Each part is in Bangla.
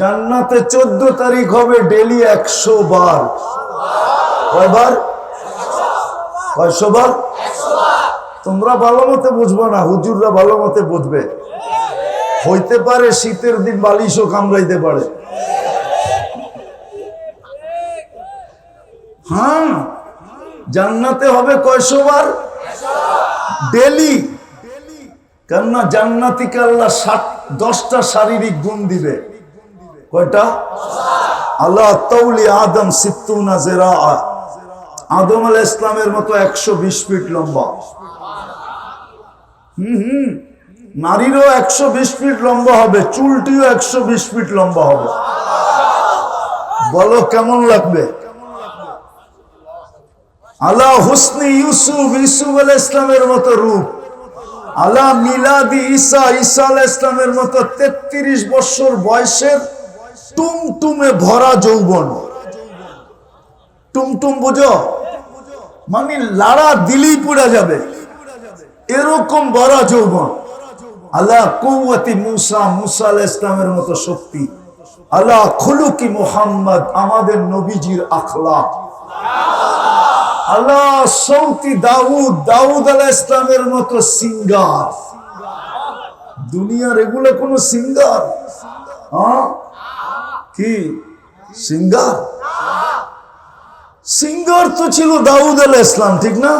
জান্নাতে চোদ্দ তারিখ হবে ডেলি একশো বার। কয়বার? কয়শো বার তোমরা ভালো মতে বুঝব না, হুজুররা ভালো মতে বুঝবে। হইতে পারে শীতের দিন বালিশও কামড়াইতে পারে। হ্যাঁ জান্নাতে হবে কয়শো বার ডেলি। কেননা জান্নাতিকে আল্লাহ ষাট দশটা শারীরিক গুণ দিবে। কয়টা? আল্লাহ তৌলি আদম সিত্তুনা জেরা আদম আল ইসলামের মতো একশো বিশ ফিট লম্বা। হুম হুম। নারীরও একশো বিশ ফিট লম্বা হবে, চুলটিও একশো বিশ ফিট লম্বা হবে। বলো কেমন লাগবে? আল্লাহ হুসনি ইউসুফ ইউসুফ আল ইসলামের মতো রূপ। আল্লাহ মিলাদি ঈসা ঈসা আল ইসলামের মতো তেত্রিশ বছর বয়সের টুমটুমে ভরা যৌবন। টুমটুম বুঝো? মানে লাড়া দিলেই পুড়া যাবে। এরকম ভরা যৌবন। আল্লাহ কৌয়াতি মুসা মুসা আল ইসলামের মতো শক্তি। আল্লাহ খুলুকি মোহাম্মদ, আমাদের নবীজির আখলা আল্লাহ সৌতি দাউদ দাউদ আলাহ ইসলামের মতো সিঙ্গার। দুনিয়ার এগুলো কোন সিঙ্গার? হ্যাঁ? কি? সিঙ্গার? সিঙ্গার তো ছিল দাউদ আলাহ ইসলাম ঠিক না?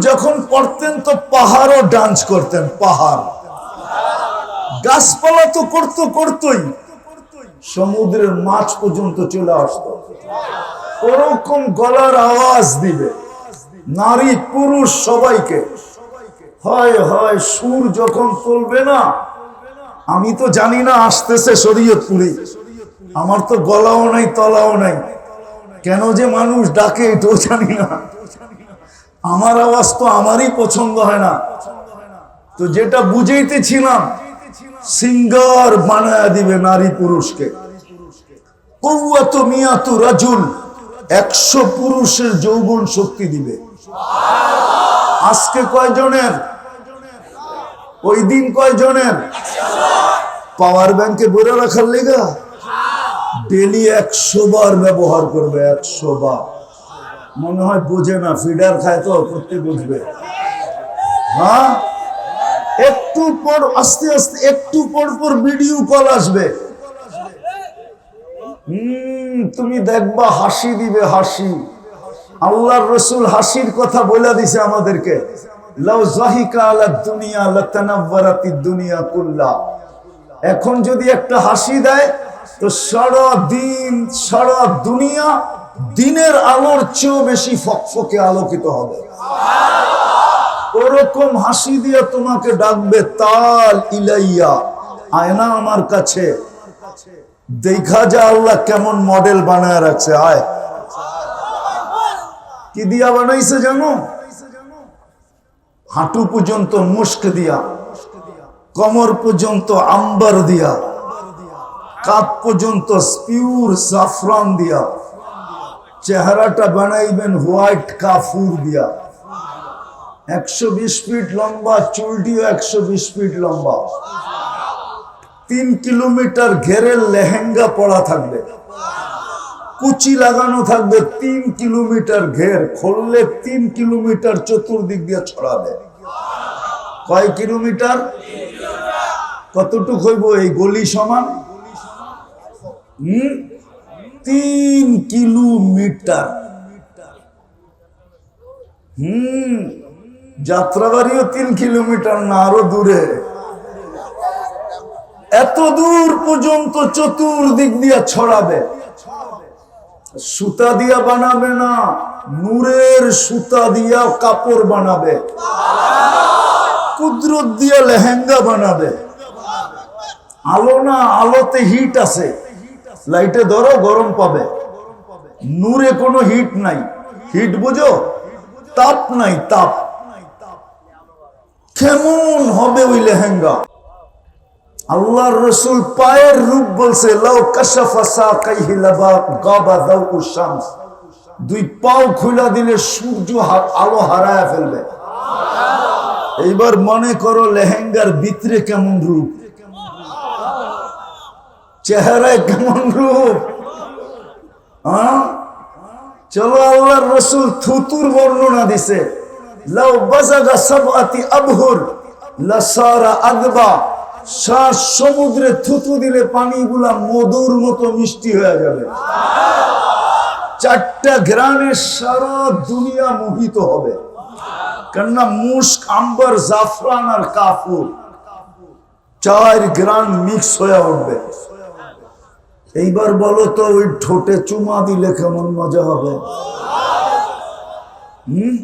যখন পড়তেন তো পাহাড়ও ডান্স করতেন, পাহাড়। গাছপালা তো করতো করতোই। সমুদ্রের মাছ পর্যন্ত চলে আসতো। ওরকম গলার আওয়াজ দিবে। নারী, পুরুষ সবাইকে। হয় হয়, সুর যখন চলবে না, আমি তো জানি না, আসতেছে শরীয়তপুরি। আমার তো গলাও নাই, তলাও নাই। কেন যে মানুষ ডাকে, এটাও জানি না। আমার আওয়াজ তো আমারই পছন্দ হয় না। তো যেটা বুঝাইতেছিলাম, সিঙ্গার বানায়া দিবে নারী পুরুষকে। কৌয়াত মিয়াতু রাজুল, একশো পুরুষের যৌবন শক্তি দিবে। আজকে কয়জনের? ওই দিন কয়জনের? পাওয়ার ব্যাংকে বলে রাখার লেগা? ডেলি একশো বার ব্যবহার করবে, একশো বার। মনে হয় বোঝে না, ফিডার খায় তো, করতে বুঝবে। হ্যাঁ? একটু পর, আস্তে আস্তে, একটু পর পর ভিডিও কল আসবে। হম, তুমি দেখবা হাসি দিবে হাসি। আল্লাহর রসুল হাসির কথা বলে দিছে আমাদেরকে। এখন যদি একটা হাসি দেয়, তো সারা দিন দুনিয়া দিনের আলোর চেয়েও বেশি ফকফকে আলোকিত হবে। ওরকম হাসি দিয়ে তোমাকে ডাকবে, তাল ইলাইয়া, আয়না আমার কাছে। দেখা যা আল্লাহ কেমন মডেল বানায় রাখছে, আয়। কি দিয়া বানাইছে জানো? হাঁটু পর্যন্ত মুস্ক দিয়া, কমর পর্যন্ত আম্বার দিয়া কাপ পর্যন্ত পিউর জাফরান দিয়া, চেহারাটা বানাইবেন হোয়াইট কাফুর দিয়া। একশো বিশ ফিট লম্বা, চুলটিও একশো বিশ ফিট লম্বা। তিন কিলোমিটার ঘেরের লেহেঙ্গা পড়া থাকবে। কুচি লাগানো থাকবে তিন কিলোমিটার ঘের, খুললে তিন কিলোমিটার চতুর্দিক দিয়ে ছড়াবে। কয় কিলোমিটার? কতটুক হইব এই গলি সমান? হম? তিন কিলোমিটার। হম? যাত্রাবাড়িও তিন কিলোমিটার না, আরও দূরে। এত দূর পর্যন্ত চতুর্দিক দিয়ে ছড়াবে। সুতা দিয়া বানাবে না, নূরের সুতা দিয়া কাপড় বানাবে। কুদরত দিয়া লেহেঙ্গা বানাবে। আলো না, আলোতে হিট আছে। লাইটে ধরো, গরম পাবে। নূরে কোনো হিট নাই। হিট বুঝো? তাপ নাই, তাপ। কেমন হবে ওই লেহেঙ্গা? আল্লাহর রসুল পায়ের রূপ বলছে দুই পাও খুলা দিলে সূর্য আলো হারায় ফেলবে। এইবার মনে করো লেহেঙ্গার ভিতরে কেমন রূপ। চেহারায় কেমন রূপ। চলো আল্লাহর রসুল থুতুর বর্ণনা দিছে। লাউ বাজাগা সাবআতি আবহুর লাসারা আদবা। শ্বাস সমুদ্রে থুতু দিলে পানিগুলা মধুর মতো মিষ্টি হয়ে যাবে। চারটা গ্রানের সারা দুনিয়া মোহিত হবে। কেননা মুস্ক, আম্বার, জাফরান আর কাফুর চার গ্রাম মিক্স হয়ে উঠবে। এইবার বলো তো, ওই ঠোঁটে চুমা দিলে কেমন মজা হবে? হম?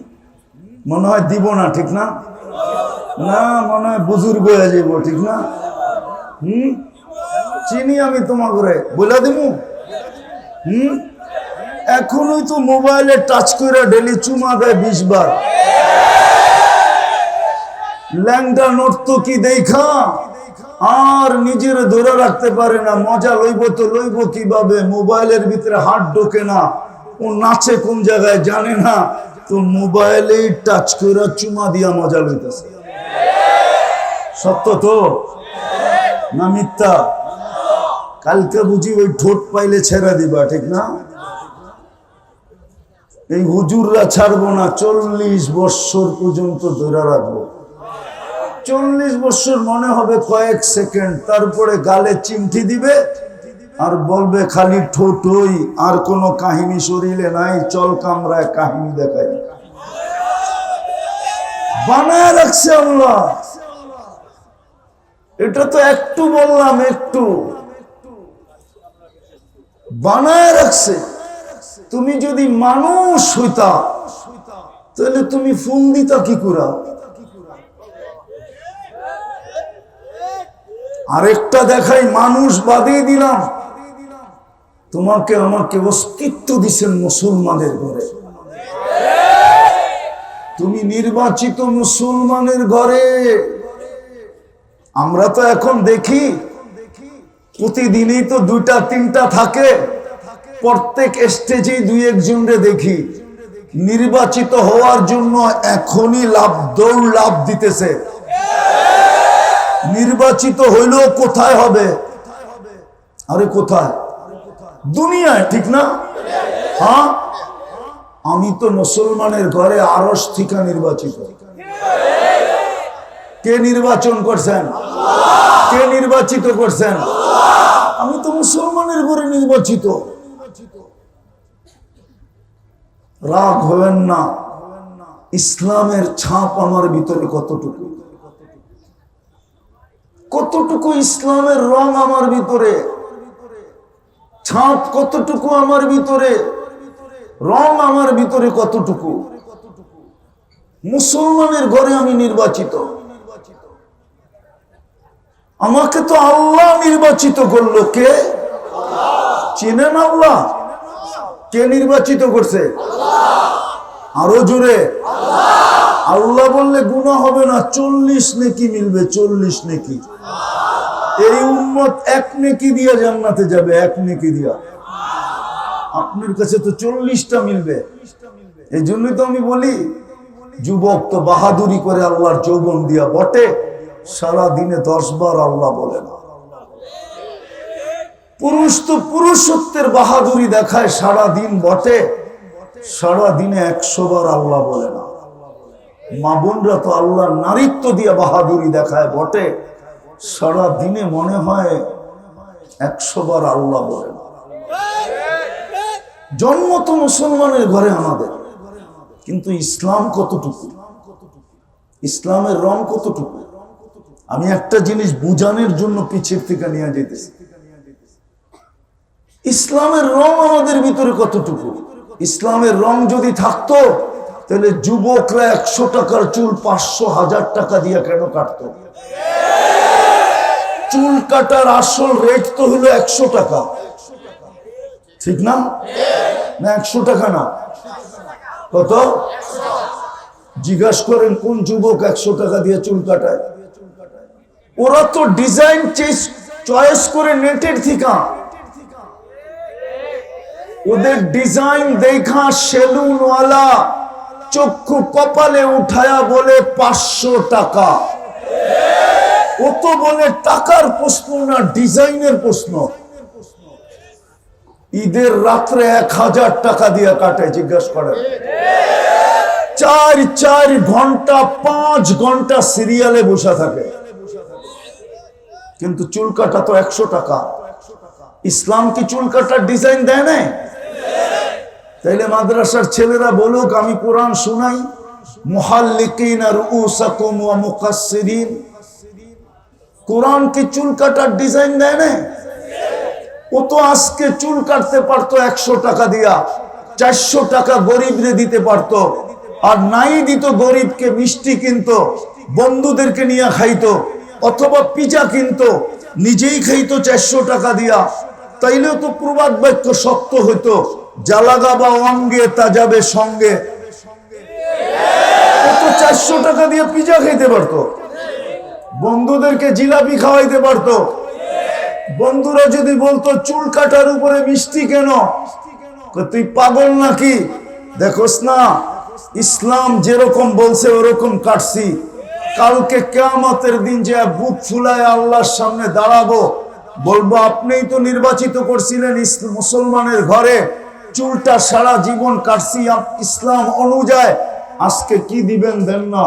মনে হয় দিব না, ঠিক না? না, মনে হয় বুজুর্গ হয়ে যাব ঠিক না? হম? চিনি আমি করে বলে এখনই তো মোবাইলে টাচ করে ডেলি চুমা দেয় বিশ বার। ল্যাংটা নড়তো কি দেখা? আর নিজের ধরে রাখতে পারে না, মজা লইব তো লইব কীভাবে? মোবাইলের ভিতরে হাত ঢোকে না, ও নাচে কোন জায়গায় জানে না। তো মোবাইলে টাচ করে চুমা দিয়া মজা লইতেছে। সত্য তো? না মিথ্যা? কালকে বুঝি ওই ঠোঁট পাইলে ছেড়ে দিবা, ঠিক না? এই হুজুররা ছাড়বো না, চল্লিশ বৎসর পর্যন্ত ধরে রাখব। চল্লিশ বৎসর মনে হবে কয়েক সেকেন্ড, তারপরে গালে চিমঠি দিবে আর বলবে খালি ঠোঁটই, আর কোনো কাহিনী শরীরে নাই, চল কামরায় কাহিনী দেখাই। বানায় রাখছে আল্লাহ। এটা তো একটু বললাম, একটু। বানায় রাখছে। তুমি যদি মানুষ হইতা, তাহলে তুমি ফোন দিতা কি করা আরেকটা দেখাই, মানুষ বাদিয়ে দিলাম। তোমাকে আমাকে অস্তিত্ব দিছেন মুসলমানের ঘরে। তুমি নির্বাচিত মুসলমানের ঘরে। আমরা তো এখন দেখি, প্রতিদিনই তো দুইটা, তিনটা থাকে। প্রত্যেক স্টেজেই দুই একজনরে দেখি। নির্বাচিত হওয়ার জন্য এখনই লাভ, দৌড় লাভ দিতেছে। নির্বাচিত হইলেও কোথায় হবে? আরে কোথায়? দুনিয়ায়, ঠিক না? হ্যাঁ? আমি তো মুসলমানের ঘরে আরস থিকা নির্বাচিত। কে নির্বাচন করছেন? কে নির্বাচিত করছেন? আমি তো মুসলমানের ঘরে নির্বাচিত। রাগ হবেন না। ইসলামের ছাপ আমার ভিতরে কতটুকু? কতটুকু ইসলামের রং আমার ভিতরে? ছাপ কতটুকু আমার ভিতরে? রং আমার ভিতরে কতটুকু? মুসলমানের ঘরে আমি নির্বাচিত। আমাকে তো আল্লাহ নির্বাচিত করল। কে? চেনেন আল্লাহ? কে নির্বাচিত করছে? আরও জোরে। আল্লাহ বললে গুণা হবে না, চল্লিশ নেকি মিলবে, চল্লিশ নেকি। এই উম্মত এক নেকি দিয়া জান্নাতে যাবে, এক নেকি দিয়া। আপনার কাছে তো চল্লিশটা মিলবে। এই জন্যই তো আমি বলি, যুবক তো বাহাদুরি করে আল্লাহর যৌবন দিয়া বটে সারা দিনে দশ বার আল্লাহ বলে না। পুরুষ তো পুরুষত্বের বাহাদুরি দেখায় সারা দিন বটে সারা দিনে একশো বার আল্লাহ বলে না। মা বোনরা তো আল্লাহর নারীত্ব দিয়ে বাহাদুরি দেখায় বটে। সারা দিনে মনে হয় একশো বার আল্লাহ বলে জন্ম তো মুসলমানের ঘরে আমাদের, কিন্তু ইসলাম কতটুকু? ইসলামের রং কতটুকু? আমি একটা জিনিস বুঝানোর জন্য পিছের থেকে নিয়ে যেতেছি ইসলামের রং আমাদের ভিতরে কতটুকু? ইসলামের রং যদি থাকতো, তাহলে যুবকরা একশো টাকার চুল পাঁচশো হাজার টাকা দিয়ে কেন কাটতো? চুল কাটার আসল রেট তো হলো একশো টাকা। ঠিক না? না, একশো টাকা না। কত? জিজ্ঞাসা করেন, কোন যুবক একশো টাকা দিয়ে চুল কাটায়? ওরা তো ডিজাইন চয়েস করে নেটের থিকা। ওদের ডিজাইন দেখা সেলুনওয়ালা চক্ষু কপালে উঠায়া বলে পাঁচশো টাকা। ও তো বলে টাকার প্রশ্ন না, ডিজাইনের প্রশ্ন। ঈদের রাত্রে এক হাজার টাকা দিয়ে কাটে, জিজ্ঞাসা করে চার চার ঘণ্টা, পাঁচ ঘণ্টা সিরিয়ালে বসে থাকে। কিন্তু চুল কাটা তো একশো টাকা। ইসলাম কি চুল কাটার ডিজাইন দেয় না তাইলে মাদ্রাসার ছেলেরা বলুক, আমি কোরআন শুনাই। মুহাল্লিকিন আর উসাকুম ওয়া মুকাসসিরিন। কোরআন কি চুল কাটার ডিজাইন দেয় না ও তো আজকে চুল কাটতে পারতো একশো টাকা দিয়া, চারশো টাকা গরিবরে দিতে পারতো, আর নাই দিত গরিবকে মিষ্টি কিনতো, বন্ধুদেরকে নিয়ে খাইতো, অথবা পিজা কিনতো, নিজেই খাইতো চারশো টাকা দিয়া। তাইলেও তো প্রবাদ বাক্য শক্ত হইতো, জ্বালাগা বা অঙ্গে তা যাবে সঙ্গে। চারশো টাকা দিয়ে পিজা খাইতে পারতো। বন্ধুদেরকে জিলাপি খাওয়াইতে পারতো। বন্ধুরা যদি বলতো, চুল কাটার উপরে মিষ্টি কেন? তুই পাগল নাকি? দেখোস না, ইসলাম যেরকম বলছে, ওরকম কাটছি। কালকে কেয়ামতের দিন যে বুক ফুলায় আল্লাহর সামনে দাঁড়াবো, বলব, আপনিই তো নির্বাচিত করছিলেন মুসলমানের ঘরে। চুলটা সারা জীবন কাটছি ইসলাম অনুযায়ী। আজকে কি দিবেন দেন না?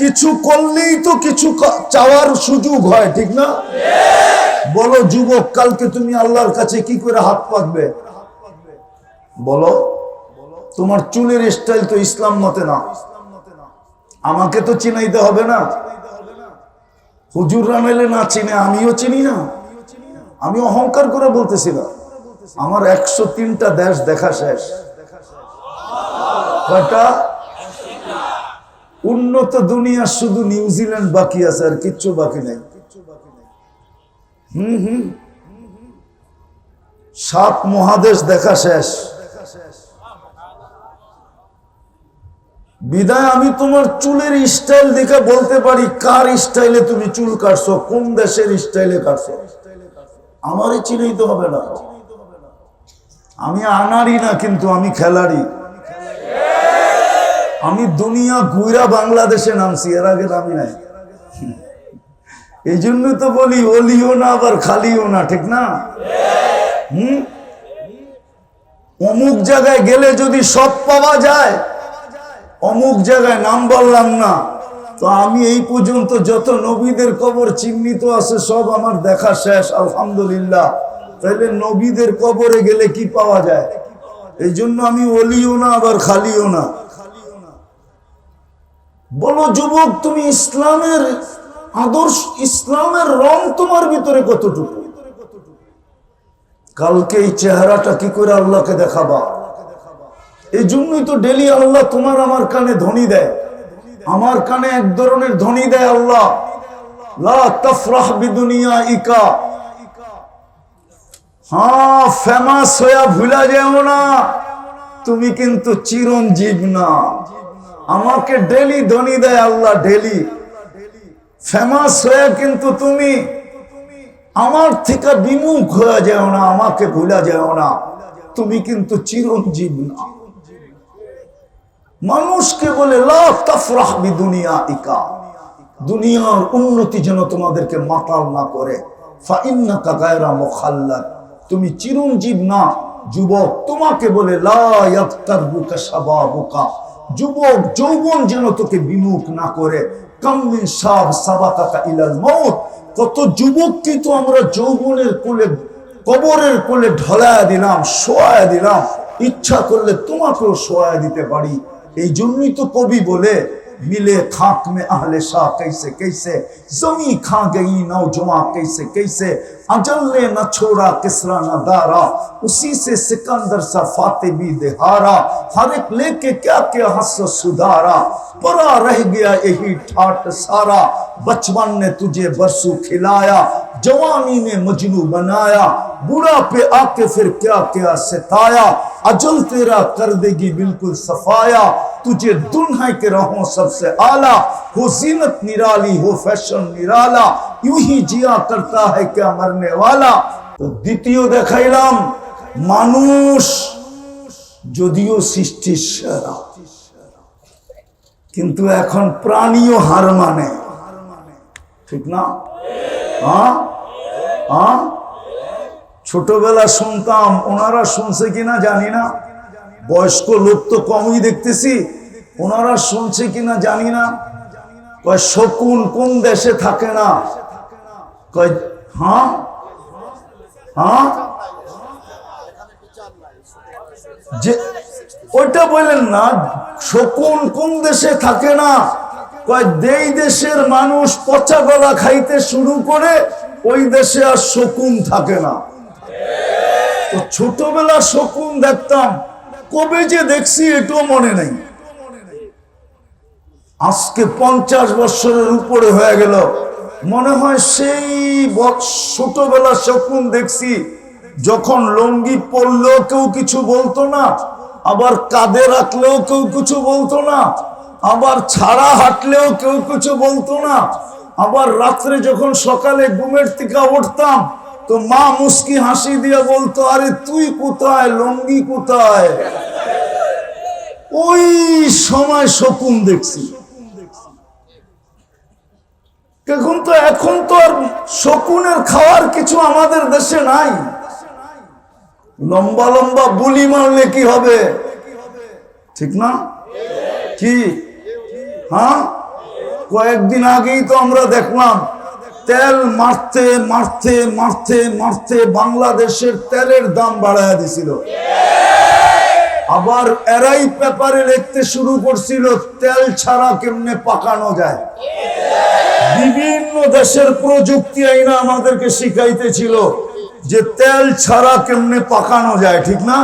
কিছু করলেই তো কিছু চাওয়ার সুযোগ হয়, ঠিক না? বলো, যুবক, কালকে তুমি আল্লাহর কাছে কি করে হাত পাকবে বলো, তোমার চুলের স্টাইল তো ইসলাম মতে না। আমাকে তো চিনাইতে হবে না। হুজুর রামেলে না চিনে, আমিও চিনি না। আমি অহংকার করে বলতেছিলাম, আমার একশো তিনটা দেশ দেখা শেষ। কয়টা? উন্নত দুনিয়া শুধু নিউজিল্যান্ড বাকি আছে, আর কিচ্ছু বাকি নাই। হুম হুম। সাত মহাদেশ দেখা শেষ। বিদায়, আমি তোমার চুলের স্টাইল দেখে বলতে পারি, কার স্টাইলে তুমি চুল কাটছো, কোন দেশের স্টাইলে কাটছো? আমারই চিনাইতে হবে না। আমি আনারই না, কিন্তু আমি খেলাড়ি। আমি দুনিয়া ঘুরা বাংলাদেশে নামছি, এর আগে নামি নাই। এই জন্য তো বলি, অলিও না, আবার খালিও না, ঠিক না? হুম? অমুক জায়গায় গেলে যদি সব পাওয়া যায়, অমুক জায়গায় নাম বললাম না। তো আমি এই পর্যন্ত যত নবীদের কবর চিহ্নিত আছে, সব আমার দেখা শেষ, আলহামদুলিল্লাহ। তাহলে নবীদের কবরে গেলে কি পাওয়া যায়? এই জন্য আমি অলিও না, আবার খালিও না। বলো যুবক, তুমি ইসলামের আদর্শ, ইসলামের রং তোমার ভিতরে কতটুকু? কালকে এই চেহারাটা কি করে আল্লাহকে দেখাবা? এই জন্যই তো ডেলি আল্লাহ তোমার আমার কানে ধ্বনি দেয়। আমার কানে এক ধরনের ধ্বনি দেয় আল্লাহ। ইকা হ্যাঁ ফেমাস হইয়া ভুলা যেও না। তুমি কিন্তু চিরঞ্জীব না। আমাকে ডেলি ধ্বনি দেয় আল্লাহ, ডেলি। ফেমাস হয়ে কিন্তু তুমি। আমার থেকে বিমুখ হয়ে যাও না, আমাকে ভুলা যাও না। তুমি কিন্তু চিরঞ্জীব না। মানুষকে বলে লাভ তাফরাহ দুনিয়া ইকা দুনিয়ার উন্নতি যেন তোমাদেরকে মাতাল না করে। ফাইন্নাকা গায়রা মুখাল্লাদ। তুমি চিরঞ্জীব না, যুবক। তোমাকে বলে, লা ইয়াক্তারবুকা শাবাবুকা যুবক, যৌবন যেন তোকে বিমুখ না করে। কামিন ইলাল কত যুবককে তো আমরা যৌবনের কোলে, কবরের কোলে ঢলায়া দিলাম শোয়া দিলাম। ইচ্ছা করলে তোমাকেও শোয়া দিতে পারি। এই জন্যই তো কবি বলে ملے خاک میں اہل شاہ کیسے کیسے؟ زمین کھا گئی نوجواں کیسے کیسے؟ اجل نے نہ چھوڑا، کسرا نہ دارا، اسی سے سکندر سا فاتح بھی دہارا۔ ہر ایک لے کے کیا کیا ہنس سدھارا۔ پرا رہ گیا یہی ٹھاٹ سارا۔ بچپن نے تجھے برسو کھلایا، جوانی نے مجنو بنایا۔ बुढ़ा पे आके फिर क्या क्या सिताया अजल तेरा कर देगी बिल्कुल सफाया तुझे दुल्हा के रहो सबसे आला हो जीनत निराली हो फैशन निराला यूं ही जिया करता है क्या मरने वाला তো দ্বিতীয় দেখাইলাম মানুষ যদিও সৃষ্টির সেরা কিন্তু এখন প্রাণীও হার মানে ঠিক না হ্যাঁ হ্যাঁ ছোটবেলা শুনতাম ওনারা শুনছে কিনা জানি না। বয়স্ক লোক তো কমই দেখতেছি, ওনারা শুনছে কিনা জানি না। কয়, শকুন কোন দেশে থাকে না? কয় হ্যাঁ? হ্যাঁ? যে, ওইটা বললেন না, শকুন কোন দেশে থাকে না? কয় দেই দেশের মানুষ পচা গলা খাইতে শুরু করে, ওই দেশে আর শকুন থাকে না। ছোটবেলা শকুন দেখতাম, কবে যে দেখছি এটাও মনে নেই। আজকে পঞ্চাশ বছরের উপরে হয়ে গেল। মনে হয় সেই ছোটবেলা শকুন দেখছি, যখন লঙ্গি পরলেও কেউ কিছু বলতো না, আবার কাঁধে রাখলেও কেউ কিছু বলতো না, আবার ছাড়া হাঁটলেও কেউ কিছু বলতো না, আবার রাত্রে যখন সকালে ঘুমের থেকে উঠতাম তো মা মুস্কি হাসি দিয়ে বলতো, আরে তুই কোথায়? লঙ্গি কোথায়? ওই সময় শকুন দেখছি। এখন তো এখন তো আর শকুনের খাওয়ার কিছু আমাদের দেশে নাই। লম্বা লম্বা বুলি মারলে কি হবে? ঠিক না? কি? হ্যাঁ? কয়েকদিন আগেই তো আমরা দেখলাম তেল মারতে মারতে মারতে মারতে বাংলাদেশের তেলের দাম বাড়ায় দিছিল। আবার এরাই পেপারে লিখতে শুরু করছিল, তেল ছাড়া কেমনে পাকানো যায়? বিভিন্ন দেশের প্রযুক্তি আইনা আমাদেরকে শিখাইতেছিল যে তেল ছাড়া কেমনে পাকানো যায়, ঠিক না?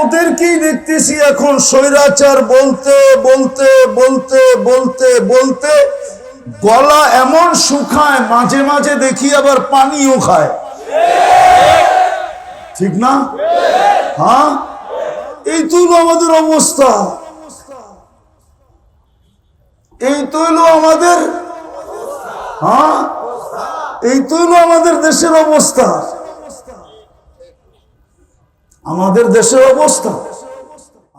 ওদেরকেই দেখতেছি এখন স্বৈরাচার বলতে বলতে বলতে বলতে বলতে গলা এমন শুকায়, মাঝে মাঝে দেখি আবার পানিও খায়। ঠিক না? হ্যাঁ? এই তো হলো আমাদের অবস্থা। এই তো হলো আমাদের হ্যাঁ? এই তো হলো আমাদের দেশের অবস্থা। আমাদের দেশের অবস্থা।